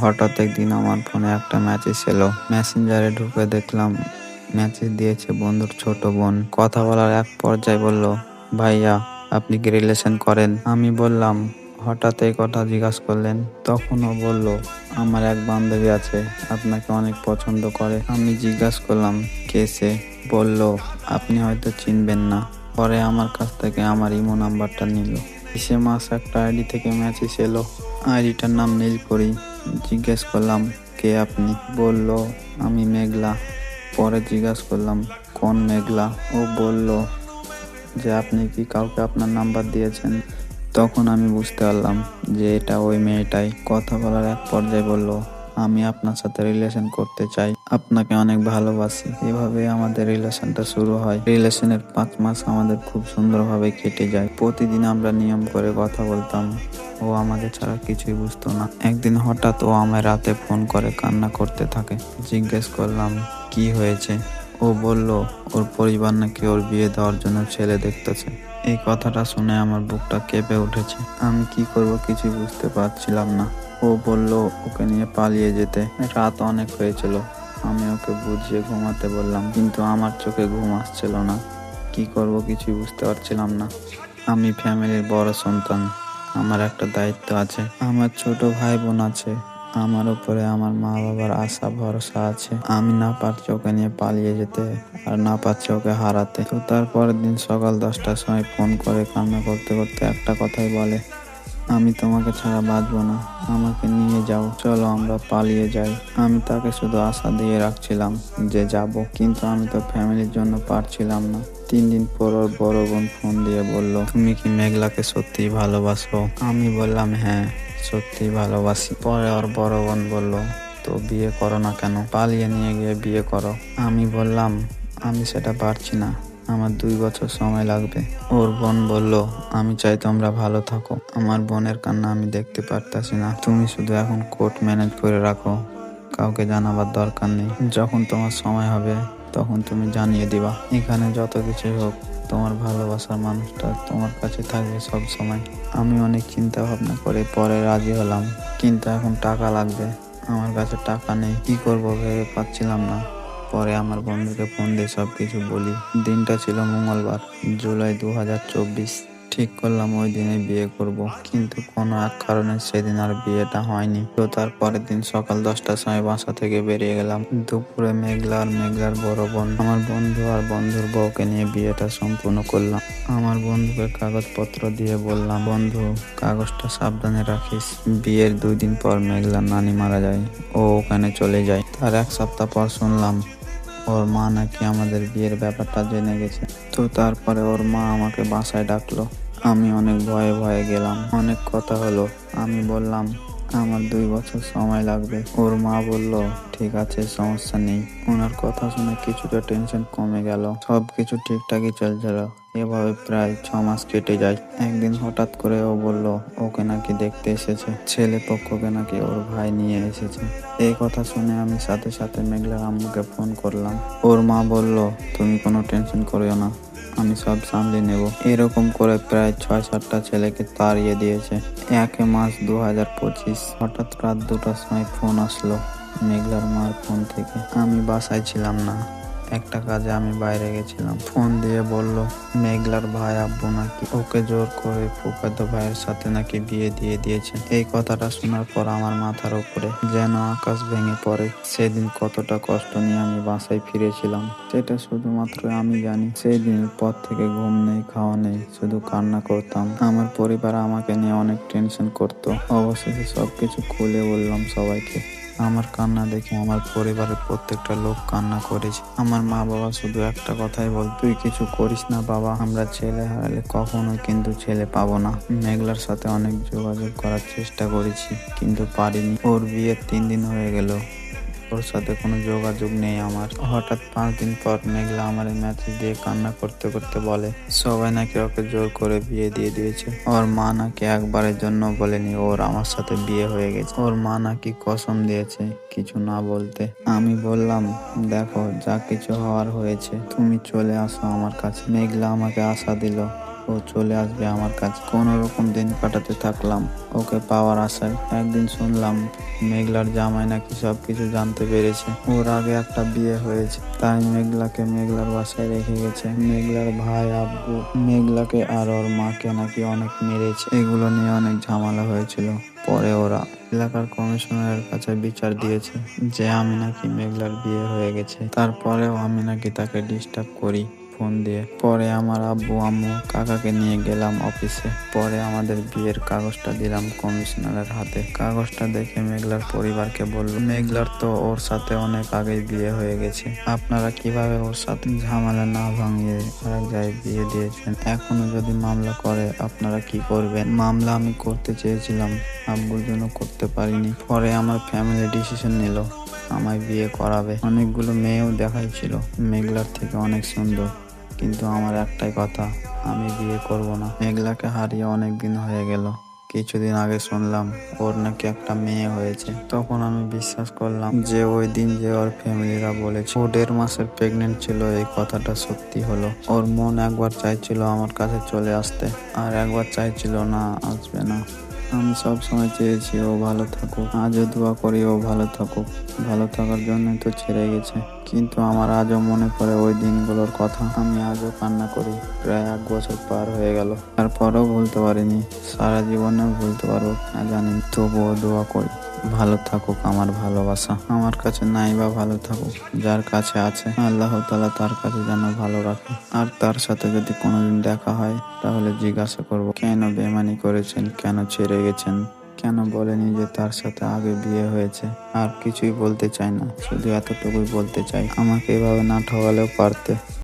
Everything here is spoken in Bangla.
হঠাৎ একদিন আমার ফোনে একটা মেসেজ এলো মেসেঞ্জারে ঢুকে দেখলাম মেসেজ দিয়েছে বন্ধুর ছোট বোন। কথা বলার এক পর্যায়ে বলল, ভাইয়া, আপনি কি রিলেশন করেন? আমি বললাম, হঠাৎ এই কথা জিজ্ঞাসা করলেন। তখনও বলল, আমার এক বান্ধবী আছে, আপনাকে অনেক পছন্দ করে। আমি জিজ্ঞাসা করলাম, কে সে? বলল, আপনি হয়তো চিনবেন না। পরে আমার কাছ থেকে আমার ইমো নাম্বারটা নিল। সে মাস একটা আইডি থেকে মেসেজ এলো আইডিটার নাম নীলপরি জিজ্ঞেস করলাম, কে আপনি? বলল, আমি মেঘলা। পরে জিজ্ঞাসা করলাম, কোন মেঘলা? ও বলল, যে আপনি কি কাউকে আপনার নাম্বার দিয়েছেন? তখন আমি বুঝতে পারলাম যে এটা ওই মেয়েটাই। কথা বলার এক পর্যায়ে বলল আমি আপনার সাথে রিলেশন করতে চাই। আপনাকে অনেক ভালোবাসি। এভাবে আমাদের রিলেশনটা শুরু হয়। রিলেশনের পাঁচ মাস আমাদের খুব সুন্দরভাবে কেটে যায়। প্রতিদিন আমরা নিয়ম করে কথা বলতাম। ও আমাকে ছাড়া কিছুই বুঝতো না। একদিন হঠাৎ ও আমায় রাতে ফোন করে কান্না করতে থাকে। জিজ্ঞেস করলাম, কি হয়েছে? ও বলল, ওর পরিবার নাকি ওর বিয়ে দেওয়ার জন্য ছেলে দেখতেছে। এই কথাটা শুনে আমার বুকটা কেঁপে উঠেছে। আমি কি করব কিছু বুঝতে পারছিলাম না। ও বলল, ওকে নিয়ে পালিয়ে যেতে। রাত অনেক হয়েছিল। আমি ওকে বুঝিয়ে ঘুমাতে বললাম, কিন্তু আমার চোখে ঘুম আসছিল না। কি করব কিছুই বুঝতে পারছিলাম না। আমি ফ্যামিলির বড় সন্তান, আমার একটা দায়িত্ব আছে। আমার ছোট ভাই বোন আছে, আমার উপরে আমার মা বাবার আশা, ভরসা আছে। আমি না পারছি ওকে নিয়ে পালিয়ে যেতে আর না পারছি ওকে হারাতে। তো তারপরের দিন সকাল দশটার সময় ফোন করে কান্না করতে করতে একটা কথাই বলে আমি তোমাকে ছাড়া বাঁচবো না। আমাকে নিয়ে যাও। চলো আমরা পালিয়ে যাই। আমি তাকে শুধু আশা দিয়ে রাখছিলাম যে যাব, কিন্তু আমি তো ফ্যামিলির জন্য পারছিলাম না। তিন দিন পর ওর বড় বোন ফোন দিয়ে বলল, তুমি কি মেঘলাকে সত্যিই ভালোবাসো? আমি বললাম হ্যাঁ সত্যি ভালোবাসি। পরে ওর বড় বোন বলল, তো বিয়ে করো না কেন? পালিয়ে নিয়ে গিয়ে বিয়ে করো। আমি বললাম, আমি সেটা পারছি না। আমার দুই বছর সময় লাগবে। ওর বোন বলল, আমি চাই তোমরা ভালো থাকো। আমার বোনের কান্না আমি দেখতে পারতাছি না। তুমি শুধু এখন কোর্ট ম্যানেজ করে রাখো। কাউকে জানাবার দরকার নেই। যখন তোমার সময় হবে, তখন তুমি জানিয়ে দিবা। এখানে যত কিছুই হোক, তোমার ভালোবাসার মানুষটা তোমার কাছে থাকবে সব সময়। আমি অনেক চিন্তা ভাবনা করে পরে রাজি হলাম। কিন্তু এখন টাকা লাগবে। আমার কাছে টাকা নেই। কি করব ভেবে পাচ্ছিলাম না। পরে আমার বন্ধুকে ফোন দিয়ে সব কিছু বলি। দিনটা ছিল মঙ্গলবার, জুলাই দু হাজার চব্বিশ। ঠিক করলাম ওই দিনে বিয়ে করব, কিন্তু কোনো এক কারণে সেদিন আর বিয়েটা হয়নি। তো তার পরের দিন সকাল দশটার সময় বাসা থেকে বেরিয়ে গেলাম। দুপুরে মেঘলা আর মেঘলার বড় বোন। আমার বন্ধু আর বন্ধুর বউকে নিয়ে বিয়েটা সম্পূর্ণ করলাম। আমার বন্ধুকে কাগজপত্র দিয়ে বললাম, বন্ধু, কাগজটা সাবধানে রাখিস। বিয়ের দুই দিন পর মেঘলার নানি মারা যায়। ও ওখানে চলে যায়। তার এক সপ্তাহ পর শুনলাম ওর মা নাকি আমাদের বিয়ের ব্যাপারটা জেনে গেছে। তো তারপরে ওর মা আমাকে বাসায় ডাকলো। আমি অনেক ভয়ে ভয়ে গেলাম। অনেক কথা হলো। আমি বললাম আমার দুই বছর সময় লাগবে। ওর মা বলল, ঠিক আছে, সমস্যা নেই। ওনার কথা শুনে কিছুটা টেনশন কমে গেল। সব কিছু ঠিকঠাকই চলছিল। এভাবে প্রায় ছ মাস কেটে যায়। একদিন হঠাৎ করে ও বলল, ওকে নাকি দেখতে এসেছে। ছেলে পক্ষকে নাকি ওর ভাই নিয়ে এসেছে। এই কথা শুনে আমি সাথে সাথে মেঘলা আম্মুকে ফোন করলাম। ওর মা বলল, তুমি কোনো টেনশন করিও না। আমি সব সামলে নেব। এরকম করে প্রায় ছয়, সাতটা ছেলেকে তাড়িয়ে দিয়েছে। একে মাস দু হাজার পঁচিশ। হঠাৎ রাত দুটার সময় ফোন আসলো মেঘলার মার ফোন থেকে। আমি বাসায় ছিলাম না। একটা কাজে আমি বাইরে গেছিলাম। ফোন দিয়ে বলল, মেঘলার ভাই আব্বু নাকি ওকে জোর করে ফুফাতো ভাইয়ের সাথে নাকি বিয়ে দিয়ে দিয়েছে এই কথাটা শোনার পর আমার মাথার উপরে যেন আকাশ ভেঙে পড়ে। সেদিন কতটা কষ্ট নিয়ে আমি বাসায় ফিরেছিলাম, সেটা শুধুমাত্র আমি জানি। সেই দিনের পর থেকে ঘুম নেই, খাওয়া নেই, শুধু কান্না করতাম। আমার পরিবার আমাকে নিয়ে অনেক টেনশন করতো। অবশেষে সবকিছু খুলে বললাম সবাইকে। আমার কান্না দেখে আমার পরিবারের প্রত্যেকটা লোক কান্না করেছে। আমার মা বাবা শুধু একটা কথাই বল, তুই কিছু করিস না বাবা, আমরা ছেলে হারালে কখনো কিন্তু ছেলে পাবো না। মেঘলার সাথে অনেক যোগাযোগ করার চেষ্টা করেছি, কিন্তু পারিনি। ওর বিয়ের তিন দিন হয়ে গেল। ওর সাথে কোনো যোগাযোগ নেই আমার। হঠাৎ পাঁচ দিন পর মেঘলা আমার মেসেজ দিয়ে কান্না করতে করতে বলে, সবাই নাকি ওকে জোর করে বিয়ে দিয়ে দিয়েছে। ওর মা নাকি একবারের জন্য বলেনি ওর আমার সাথে বিয়ে হয়ে গেছে। ওর মা নাকি কসম দিয়েছে কিছু না বলতে। আমি বললাম, দেখো, যা কিছু হওয়ার হয়েছে, তুমি চলে আসো আমার কাছে। মেঘলা আমাকে আশা দিল। ও চলে আসবে আমার কাছে। কোনো রকম দিন কাটাতে থাকলাম। ওকে পাওয়ার আশায় একদিন শুনলাম মেঘলার জামাই নাকি সবকিছু জানতে পেরেছে। ওর আগে একটা বিয়ে হয়েছে, তাই মেঘলাকে মেঘলার বাসায় রেখে গেছে। মেঘলার ভাই আব্বু মেঘলাকে আর ওর মাকে নাকি অনেক মেরেছে। এগুলো নিয়ে অনেক ঝামেলা হয়েছিল। পরে ওরা এলাকার কমিশনারের কাছে বিচার দিয়েছে যে আমি নাকি মেঘলার বিয়ে হয়ে গেছে। তারপরেও আমি নাকি তাকে ডিস্টার্ব করি। ফোন দিয়ে। পরে আমার আব্বু, আম্মু, কাকাকে নিয়ে গেলাম অফিসে। পরে আমাদের বিয়ের কাগজটা দিলাম কমিশনারের হাতে। কাগজটা দেখে মেঘলার পরিবারকে বলল, মেঘলার তো ওর সাথে অনেক আগেই বিয়ে হয়ে গেছে। আপনারা কীভাবে ওর সাথে ঝামেলা না ভাঙিয়ে আরেক জায়গায় বিয়ে দিয়েছেন? এখনও যদি মামলা করে, আপনারা কি করবেন? মামলা আমি করতে চেয়েছিলাম, আব্বুর জন্য করতে পারিনি। পরে আমার ফ্যামিলি ডিসিশন নিল, আমায় বিয়ে করাবে। অনেকগুলো মেয়েও দেখাইছিল, মেঘলার থেকে অনেক সুন্দর। কিন্তু আমার একটাই কথা, আমি বিয়ে করব না। মেঘলাকে হারিয়ে অনেক দিন হয়ে গেল। কিছুদিন আগে শুনলাম, ওর নাকি একটা মেয়ে হয়েছে। তখন আমি বিশ্বাস করলাম যে ওই দিন যে ওর ফ্যামিলিরা বলেছে, ও দেড় মাসের প্রেগনেন্ট ছিল, এই কথাটা সত্যি হলো। ওর মন একবার চাইছিল আমার কাছে চলে আসতে, আর একবার চাইছিল না আসবে না। আমি সব সময় চেয়েছি, ও ভালো থাকুক। আজও দোয়া করি ও ভালো থাকুক। ভালো থাকার জন্যই তো ছেড়ে গেছে। কিন্তু আমার আজও মনে পড়ে ওই দিনগুলোর কথা। আমি আজও কান্না করি। প্রায় এক বছর পার হয়ে গেল। তারপরও ভুলতে পারিনি। সারা জীবনেও ভুলতে পারব না জানি তবুও দোয়া করি। ভালো থাকুক আমার ভালোবাসা। আমার কাছে নাই বা ভালো থাকুক, যার কাছে আছে, আল্লাহ তালা তার কাছে যেন ভালো রাখে। আর তার সাথে যদি কোনোদিন দেখা হয়, তাহলে জিজ্ঞাসা করব, কেন বেমানি করেছেন, কেন ছেড়ে গেছেন? কেন বলেনি যে তার সাথে আগে বিয়ে হয়েছে? আর কিছুই বলতে চাই না, শুধু এতটুকুই বলতে চাই আমাকে এভাবে না ঠকালেও পারতে।